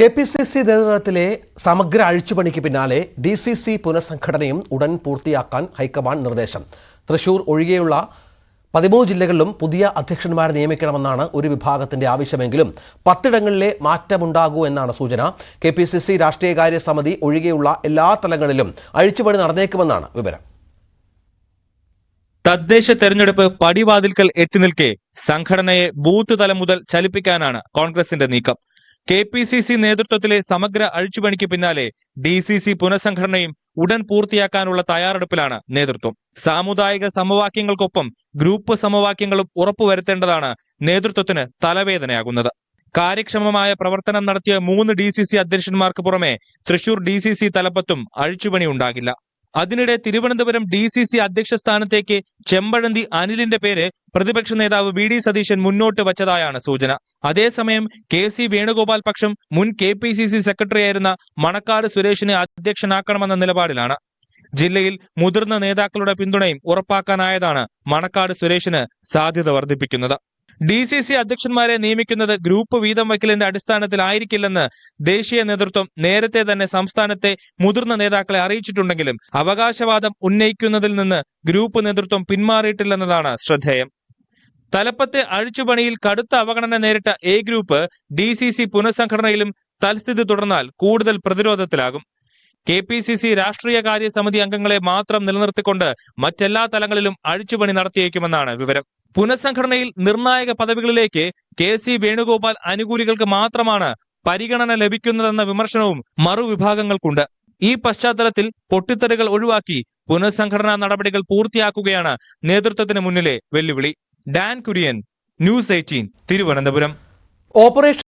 K P C C നേതൃത്വത്തിലെ സമഗ്ര അഴിച്ചുപണിക്ക് പിന്നാലെ ഡി സി സി പുനഃസംഘടനയും ഉടൻ പൂർത്തിയാക്കാൻ ഹൈക്കമാൻഡ് നിർദ്ദേശം. തൃശൂർ ഒഴികെയുള്ള പതിമൂന്ന് ജില്ലകളിലും പുതിയ അധ്യക്ഷന്മാരെ നിയമിക്കണമെന്നാണ് ഒരു വിഭാഗത്തിന്റെ ആവശ്യമെങ്കിലും പത്തിടങ്ങളിലെ മാറ്റമുണ്ടാകൂ എന്നാണ് സൂചന. കെ പി സി സി രാഷ്ട്രീയകാര്യ സമിതി ഒഴികെയുള്ള എല്ലാ തലങ്ങളിലും അഴിച്ചുപണി നടന്നേക്കുമെന്നാണ് വിവരം. തദ്ദേശ തെരഞ്ഞെടുപ്പ് പടിവാതിൽക്കൽ എത്തി നിൽക്കെ സംഘടനയെ ബൂത്ത് തലം മുതൽ ചലിപ്പിക്കാനാണ് കോൺഗ്രസിന്റെ നീക്കം. കെ പി സി സി നേതൃത്വത്തിലെ സമഗ്ര അഴിച്ചുപണിക്ക് പിന്നാലെ ഡി സി സി പുനഃസംഘടനയും ഉടൻ പൂർത്തിയാക്കാനുള്ള തയ്യാറെടുപ്പിലാണ് നേതൃത്വം. സാമുദായിക സമവാക്യങ്ങൾക്കൊപ്പം ഗ്രൂപ്പ് സമവാക്യങ്ങളും ഉറപ്പുവരുത്തേണ്ടതാണ് നേതൃത്വത്തിന് തലവേദനയാകുന്നത്. കാര്യക്ഷമമായ പ്രവർത്തനം നടത്തിയ മൂന്ന് ഡി സി സി അധ്യക്ഷന്മാർക്ക് പുറമെ തൃശൂർ ഡി സി സി തലപ്പത്തും അഴിച്ചുപണി ഉണ്ടാകില്ല അതിനിടെ തിരുവനന്തപുരം ഡി സി സി അധ്യക്ഷ സ്ഥാനത്തേക്ക് ചെമ്പഴന്തി അനിലിന്റെ പേര് പ്രതിപക്ഷ നേതാവ് വി ഡി സതീശൻ മുന്നോട്ട് വച്ചതായാണ് സൂചന. അതേസമയം കെ സി വേണുഗോപാൽ പക്ഷം മുൻ കെ പി സി സി സെക്രട്ടറിയായിരുന്ന മണക്കാട് സുരേഷിനെ അധ്യക്ഷനാക്കണമെന്ന നിലപാടിലാണ്. ജില്ലയിൽ മുതിർന്ന നേതാക്കളുടെ പിന്തുണയും ഉറപ്പാക്കാനായതാണ് മണക്കാട് സുരേഷിന് സാധ്യത വർദ്ധിപ്പിക്കുന്നത്. ഡി സി സി അധ്യക്ഷന്മാരെ നിയമിക്കുന്നത് ഗ്രൂപ്പ് വീതം വയ്ക്കലിന്റെ അടിസ്ഥാനത്തിലായിരിക്കില്ലെന്ന് ദേശീയ നേതൃത്വം നേരത്തെ തന്നെ സംസ്ഥാനത്തെ മുതിർന്ന നേതാക്കളെ അറിയിച്ചിട്ടുണ്ടെങ്കിലും അവകാശവാദം ഉന്നയിക്കുന്നതിൽ നിന്ന് ഗ്രൂപ്പ് നേതൃത്വം പിന്മാറിയിട്ടില്ലെന്നതാണ് ശ്രദ്ധേയം. തലപ്പത്തെ അഴിച്ചുപണിയിൽ കടുത്ത അവഗണന നേരിട്ട A group D C C പുനഃസംഘടനയിലും തൽസ്ഥിതി തുടർന്നാൽ കൂടുതൽ പ്രതിരോധത്തിലാകും. കെ പി സി സി രാഷ്ട്രീയ കാര്യ സമിതി അംഗങ്ങളെ മാത്രം നിലനിർത്തിക്കൊണ്ട് മറ്റെല്ലാ തലങ്ങളിലും അഴിച്ചുപണി നടത്തിയേക്കുമെന്നാണ് വിവരം. പുനഃസംഘടനയിൽ നിർണായക പദവികളിലേക്ക് കെ സി വേണുഗോപാൽ അനുകൂലികൾക്ക് മാത്രമാണ് പരിഗണന ലഭിക്കുന്നതെന്ന വിമർശനവും മറുവിഭാഗങ്ങൾക്കുണ്ട്. ഈ പശ്ചാത്തലത്തിൽ പൊട്ടിത്തെറികൾ ഒഴിവാക്കി പുനഃസംഘടനാ നടപടികൾ പൂർത്തിയാക്കുകയാണ് നേതൃത്വത്തിന് മുന്നിലെ വെല്ലുവിളി. Dan Kurian news eighteen Thiruvananthapuram. Operation